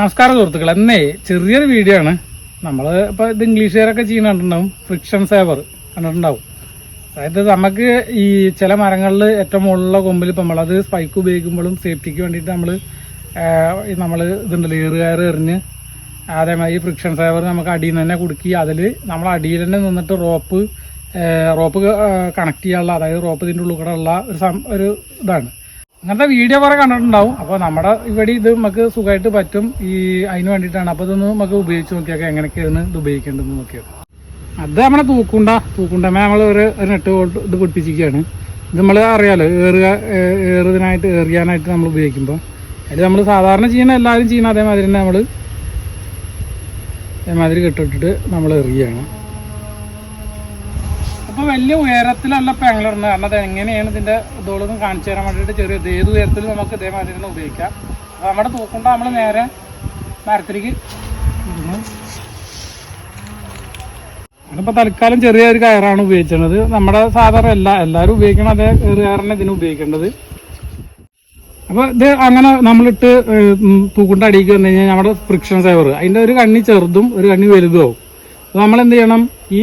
നമസ്കാരം സുഹൃത്തുക്കൾ എന്നേ ചെറിയൊരു വീഡിയോ ആണ്. നമ്മൾ ഇപ്പോൾ ഇത് ഇംഗ്ലീഷുകാരൊക്കെ ചെയ്യുന്ന കണ്ടിട്ടുണ്ടാവും ഫ്രിക്ഷൻ സേവർ കണ്ടിട്ടുണ്ടാവും. അതായത് നമുക്ക് ഈ ചില മരങ്ങളിൽ ഏറ്റവും മുകളിലുള്ള കൊമ്പിൽ ഇപ്പം നമ്മളത് സ്പൈക്ക് ഉപയോഗിക്കുമ്പോഴും സേഫ്റ്റിക്ക് വേണ്ടിയിട്ട് നമ്മൾ നമ്മൾ ഇതുണ്ടല്ലോ ഏറുകയറ് എറിഞ്ഞ് അതേമാതിരി ഫ്രിക്ഷൻ സേവർ നമുക്ക് അടിയിൽ നിന്ന് തന്നെ കുടുക്കി അതിൽ നമ്മൾ അടിയിൽ തന്നെ നിന്നിട്ട് റോപ്പ് റോപ്പ് കണക്ട് ചെയ്യാനുള്ള അതായത് റോപ്പ് ഇതിന്റെ ഉള്ളിൽ കൂടെ ഉള്ള ഒരു ഒരു ഇതാണ്. അങ്ങനത്തെ വീഡിയോ കുറെ കണ്ടിട്ടുണ്ടാവും. അപ്പോൾ നമ്മുടെ ഇവിടെ ഇത് നമുക്ക് സുഖമായിട്ട് പറ്റും. ഈ അതിന് വേണ്ടിട്ടാണ് അപ്പോൾ ഇതൊന്ന് നമുക്ക് ഉപയോഗിച്ച് നോക്കിയൊക്കെ എങ്ങനെയൊക്കെയാണ് ഇത് ഉപയോഗിക്കേണ്ടതെന്ന് നോക്കിയത് അത് നമ്മളെ തൂക്കുണ്ട. തൂക്കുണ്ടമേ നമ്മൾ ഒരു നെട്ട് വോൾട്ട് ഇത് പിടിപ്പിച്ചിരിക്കുകയാണ് ഇത് നമ്മൾ അറിയാലോ ഏറുക ഏറുതിനായിട്ട് ഏറിയാനായിട്ട് നമ്മൾ ഉപയോഗിക്കുമ്പോൾ അതിൽ നമ്മൾ സാധാരണ ചെയ്യുന്ന എല്ലാവരും ചെയ്യുന്ന അതേമാതിരി തന്നെ നമ്മൾ അതേമാതിരി കെട്ടിട്ടിട്ട് നമ്മൾ എറിയുകയാണ്. അപ്പോൾ വലിയ ഉയരത്തിലല്ല പെങ്ങളിടുന്നത് കാരണം അത് എങ്ങനെയാണ് ഇതിന്റെ ഇതോളൊന്നും കാണിച്ചു തരാൻ വേണ്ടിയിട്ട് ചെറിയ ഏത് ഉയരത്തിൽ നമുക്ക് ഇതേമാതിരി തന്നെ ഉപയോഗിക്കാം. അപ്പൊ നമ്മുടെ തൂക്കുണ്ട? നമ്മൾ നേരെ മരത്തിലേക്ക് ഇടുന്നു. തൽക്കാലം ചെറിയൊരു കയറാണ് ഉപയോഗിച്ചത്. നമ്മുടെ സാധാരണ എല്ലാ എല്ലാവരും ഉപയോഗിക്കണം അതേ ഒരു കയറിനെ ഇതിന് ഉപയോഗിക്കേണ്ടത്. അപ്പോൾ ഇത് അങ്ങനെ നമ്മളിട്ട് തൂക്കുണ്ട അടിക്ക് വന്നു കഴിഞ്ഞാൽ നമ്മുടെ ഫ്രിക്ഷൻ സേവർ അതിന്റെ ഒരു കണ്ണി ചെറുതും ഒരു കണ്ണി വലുതും ആവും. നമ്മൾ എന്ത് ചെയ്യണം? ഈ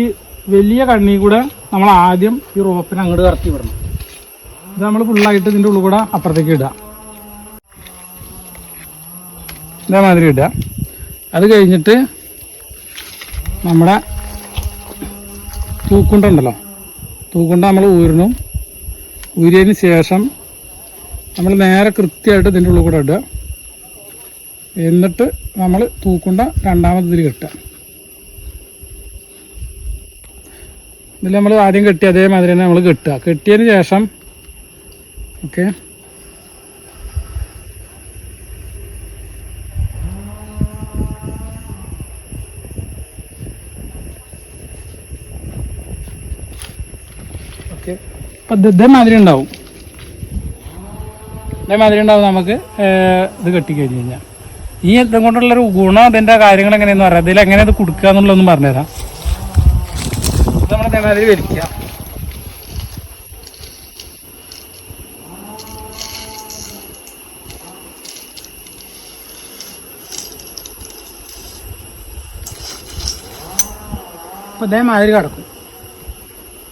വലിയ കണ്ണി കൂടെ നമ്മൾ ആദ്യം ഈ റോപ്പിനെ അങ്ങോട്ട് ഇറക്കി വിടണം. ഇത് നമ്മൾ ഫുള്ളായിട്ട് ഇതിന്റെ ഉള്ളിൽ കൂടെ അപ്പുറത്തേക്ക് ഇടുക. ഇതേമാതിരി ഇടുക. അത് കഴിഞ്ഞിട്ട് നമ്മുടെ തൂക്കുണ്ടുണ്ടല്ലോ തൂക്കുണ്ട നമ്മൾ ഊരണം ഊരിയതിന് ശേഷം നമ്മൾ നേരെ കൃത്യമായിട്ട് ഇതിന്റെ ഉള്ളിൽ കൂടെ ഇടുക. എന്നിട്ട് നമ്മൾ തൂക്കുണ്ട രണ്ടാമത് ഇതിൽ കെട്ടുക. ഇതിൽ നമ്മൾ ആദ്യം കെട്ടി അതേമാതിരി തന്നെ നമ്മൾ കെട്ടുക. കെട്ടിയതിന് ശേഷം ഓക്കെ. ഓക്കെ. അപ്പം ഇത് ഇതേമാതിരി ഉണ്ടാവും. ഇതേമാതിരി ഉണ്ടാവും നമുക്ക് ഇത് ഇത് കെട്ടിക്കഴിഞ്ഞ് കഴിഞ്ഞാൽ ഈ ഇതും കൊണ്ടുള്ളൊരു ഗുണം അതിന്റെ കാര്യങ്ങൾ എങ്ങനെയെന്ന് പറയാം. ഇതിൽ എങ്ങനെ അത് കൊടുക്കുക എന്നുള്ളതൊന്നും പറഞ്ഞുതരാം. ഇതേമാതിരി വലിക്കുക അപ്പോൾ ഇതേമാതിരി കിടക്കും.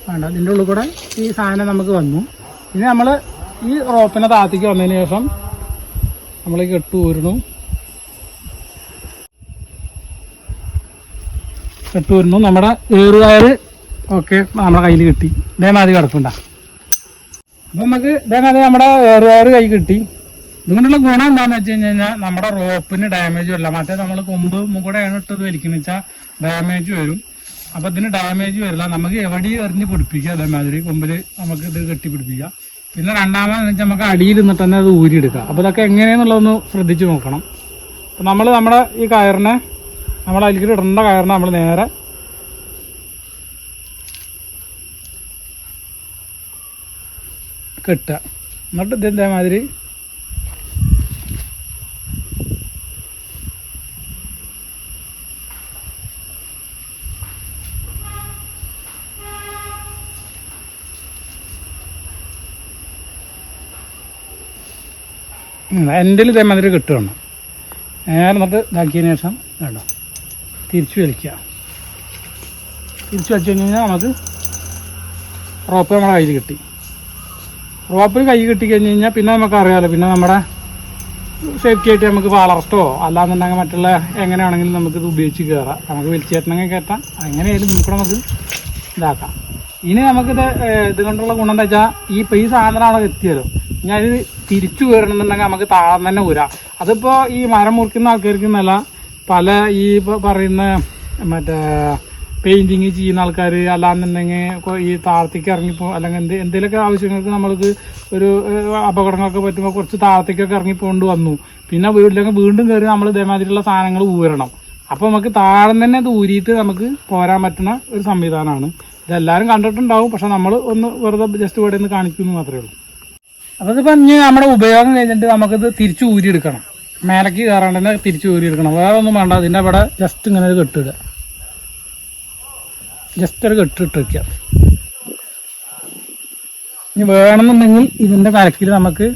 വേണ്ട ഇതിന്റെ ഉള്ളിൽ കൂടെ ഈ സാധനം നമുക്ക് വന്നു. ഇനി നമ്മൾ ഈ റോപ്പിനെ താത്തിക്ക് വന്നതിന് ശേഷം നമ്മൾ കെട്ട് ഊരുന്നു. കെട്ട് ഊരുന്നു. നമ്മുടെ ഏറുകാർ ഓക്കെ നമ്മുടെ കയ്യിൽ കിട്ടി. ഇതേമാതിരി കിടക്കണ്ട അപ്പം നമുക്ക് ഇതേമാതിരി നമ്മുടെ വേറെ കൈ കിട്ടി. ഇതുകൊണ്ടുള്ള ഗുണം എന്താണെന്ന് വെച്ച് കഴിഞ്ഞ് കഴിഞ്ഞാൽ നമ്മുടെ റോപ്പിന് ഡാമേജ് വരില്ല. മറ്റേ നമ്മൾ കൊമ്പ് മുകൂടെയാണ് ഇട്ടത് വലിക്കുന്നത് വെച്ചാൽ ഡാമേജ് വരും. അപ്പൊ ഇതിന് ഡാമേജ് വരില്ല. നമുക്ക് എവിടെയും എറിഞ്ഞ് പിടിപ്പിക്കുക അതേമാതിരി കൊമ്പിൽ നമുക്ക് ഇത് കെട്ടി പിന്നെ രണ്ടാമതെന്ന് വെച്ചാൽ നമുക്ക് അടിയിൽ നിന്നിട്ട് തന്നെ അത് ഊരിയെടുക്കുക അപ്പൊ ഇതൊക്കെ എങ്ങനെയെന്നുള്ളതൊന്ന് ശ്രദ്ധിച്ച് നോക്കണം. അപ്പൊ നമ്മൾ നമ്മുടെ ഈ കയറിനെ നമ്മൾ അതിലേക്ക് ഇടേണ്ട കയറിനെ നമ്മൾ നേരെ കെട്ടുക. എന്നിട്ട് ഇതെന്താ മാതിരി എന്റെ ഇതേമാതിരി കിട്ടുകയാണ്. നേരെ എന്നിട്ട് ഇതാക്കിയതിന് ശേഷം വേണ്ട. തിരിച്ചു വലിക്കുക. തിരിച്ചു വലിച്ചു കഴിഞ്ഞ് കഴിഞ്ഞാൽ നമുക്ക് റോപ്പ് നമ്മളെ കയ്യിൽ കിട്ടി. റോപ്പിൽ കൈ കിട്ടി കഴിഞ്ഞ് കഴിഞ്ഞാൽ പിന്നെ നമുക്ക് അറിയാമല്ലോ പിന്നെ നമ്മുടെ സേഫ്റ്റി ആയിട്ട് നമുക്ക് വളർത്തോ അല്ലാന്നുണ്ടെങ്കിൽ മറ്റുള്ള എങ്ങനെയാണെങ്കിലും നമുക്ക് ഇത് ഉപയോഗിച്ച് കയറാം നമുക്ക് വലിച്ചേറ്റണമെങ്കിൽ കയറ്റാം എങ്ങനെയായാലും നമുക്ക് നമുക്ക് ഇതാക്കാം. ഇനി നമുക്കിത് ഇത് കൊണ്ടുള്ള ഗുണം എന്താ വെച്ചാൽ ഈ ഇപ്പം ഈ സാധനമാണ് ഞാൻ ഇത് തിരിച്ചു കയറണമെന്നുണ്ടെങ്കിൽ നമുക്ക് താഴെ തന്നെ ഊരാം. അതിപ്പോൾ ഈ മരം മുറിക്കുന്ന ആൾക്കാർക്ക് എന്നല്ല പല ഈ പറയുന്ന മറ്റേ പെയിന്റിങ് ചെയ്യുന്ന ആൾക്കാർ അല്ലാന്നുണ്ടെങ്കിൽ ഈ താഴത്തേക്ക് ഇറങ്ങിപ്പോ അല്ലെങ്കിൽ എന്ത് എന്തെങ്കിലുമൊക്കെ ആവശ്യങ്ങൾക്ക് നമ്മൾക്ക് ഒരു അപകടങ്ങളൊക്കെ പറ്റുമ്പോൾ കുറച്ച് താഴത്തേക്കൊക്കെ ഇറങ്ങിപ്പോണ്ട് വന്നു. പിന്നെ വീട്ടിലൊക്കെ വീണ്ടും കയറി നമ്മൾ ഇതേമാതിരിയുള്ള സാധനങ്ങൾ ഊരണം. അപ്പോൾ നമുക്ക് താഴെ തന്നെ ഇത് ഊരിയിട്ട് നമുക്ക് പോരാൻ പറ്റുന്ന ഒരു സംവിധാനമാണ്. ഇതെല്ലാവരും കണ്ടിട്ടുണ്ടാവും പക്ഷെ നമ്മൾ ഒന്ന് വെറുതെ ജസ്റ്റ് ഇവിടെ നിന്ന് കാണിക്കുന്നു മാത്രമേ ഉള്ളൂ. അപ്പോൾ ഇതിപ്പോൾ ഇനി നമ്മുടെ ഉപയോഗം കഴിഞ്ഞിട്ട് നമുക്കിത് തിരിച്ച് ഊരിയെടുക്കണം. മേലക്ക് കയറാണ്ട് തന്നെ തിരിച്ച് ഊരിയെടുക്കണം. വേറെ ഒന്നും വേണ്ട ഇതിന്റെ അവിടെ ജസ്റ്റ് ഇങ്ങനെ ഒരു കെട്ടിടുക ജസ്റ്റ് ഒരു കെട്ടിട്ട് വയ്ക്കുക ഇനി വേണമെന്നുണ്ടെങ്കിൽ ഇതിന്റെ കലക്കിൽ നമുക്ക്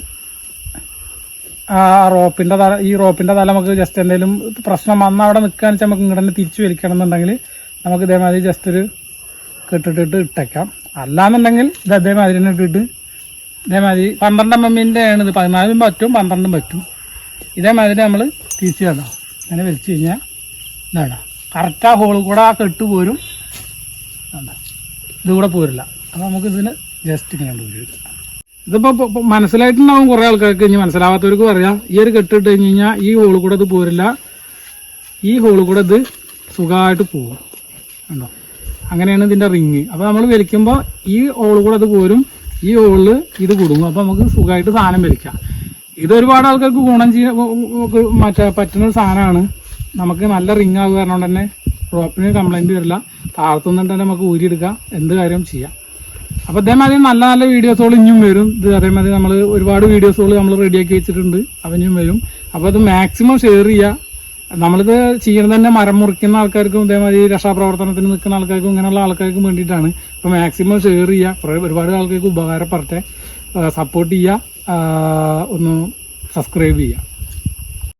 ആ റോപ്പിന്റെ തല ഈ റോപ്പിന്റെ തല നമുക്ക് ജസ്റ്റ് എന്തെങ്കിലും പ്രശ്നം വന്ന അവിടെ നിൽക്കാന്ന് വെച്ചാൽ നമുക്ക് ഇങ്ങോട്ട് തന്നെ തിരിച്ചു വലിക്കണം എന്നുണ്ടെങ്കിൽ നമുക്ക് ഇതേമാതിരി ജസ്റ്റ് ഒരു കെട്ടിട്ടിട്ട് ഇട്ടേക്കാം. അല്ലാന്നുണ്ടെങ്കിൽ ഇത് അതേമാതിരി തന്നെ ഇട്ടിട്ട് ഇതേമാതിരി പന്ത്രണ്ട് എം എമ്മിന്റെ ആണ് ഇത്. പതിനാലും പറ്റും പന്ത്രണ്ടും പറ്റും. ഇതേമാതിരി നമ്മൾ തിരിച്ചു കേട്ടോ അങ്ങനെ വലിച്ചു കഴിഞ്ഞാൽ ഇതാണ് കറക്റ്റ് ആ ഹോളിൽ കൂടെ ആ കെട്ട് പോരും. ഇതാ. ഇത് കൂടെ പോരില്ല. അപ്പോൾ നമുക്ക് ഇതിന് ജസ്റ്റ് ഇങ്ങനെ കണ്ടുപിടിക്കാം. ഇതിപ്പോൾ മനസ്സിലായിട്ടുണ്ടാവും കുറേ ആൾക്കാർക്ക് ഇനി മനസ്സിലാവാത്തവർക്ക് പറയാം. ഈ ഒരു കെട്ടിട്ട് കഴിഞ്ഞ് കഴിഞ്ഞാൽ ഈ ഹോളിൽ കൂടെ ഇത് പോരില്ല. ഈ ഹോളിൽ കൂടെ ഇത് സുഖമായിട്ട് പോകും. ഉണ്ടോ അങ്ങനെയാണ് ഇതിന്റെ റിങ് അപ്പോൾ നമ്മൾ വലിക്കുമ്പോൾ ഈ ഹോളിൽ കൂടെ ഇത് പോരും. ഈ ഹോളിൽ ഇത് കുടുങ്ങും. അപ്പോൾ നമുക്ക് സുഖമായിട്ട് സാധനം വലിക്കാം. ഇത് ഒരുപാട് ആൾക്കാർക്ക് ഗുണം ചെയ്യാൻ മറ്റേ പറ്റുന്ന ഒരു സാധനമാണ്. നമുക്ക് നല്ല റിങ് ആകുക കാരണം തന്നെ റോപ്പിന് കംപ്ലൈന്റ് വരില്ല. താഴ്ത്തുന്നിട്ട് തന്നെ നമുക്ക് ഊരിയെടുക്കാം. എന്ത് കാര്യം ചെയ്യാം. അപ്പോൾ അതേമാതിരി നല്ല നല്ല വീഡിയോസുകൾ ഇനിയും വരും. ഇത് അതേമാതിരി നമ്മൾ ഒരുപാട് വീഡിയോസുകൾ നമ്മൾ റെഡിയാക്കി വെച്ചിട്ടുണ്ട്. അവനും വരും. അപ്പോൾ അത് മാക്സിമം ഷെയർ ചെയ്യുക. നമ്മളിത് ചെയ്യുന്നത് തന്നെ മരം മുറിക്കുന്ന ആൾക്കാർക്കും ഇതേമാതിരി രക്ഷാപ്രവർത്തനത്തിന് നിൽക്കുന്ന ആൾക്കാർക്കും ഇങ്ങനെയുള്ള ആൾക്കാർക്കും വേണ്ടിയിട്ടാണ്. അപ്പോൾ മാക്സിമം ഷെയർ ചെയ്യുക. ഒരുപാട് ആൾക്കാർക്ക് ഉപകാരപ്പെടട്ടെ. സപ്പോർട്ട് ചെയ്യുക. ഒന്ന് സബ്സ്ക്രൈബ് ചെയ്യുക.